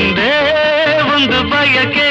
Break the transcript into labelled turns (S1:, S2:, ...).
S1: cell வந்து பயக்கே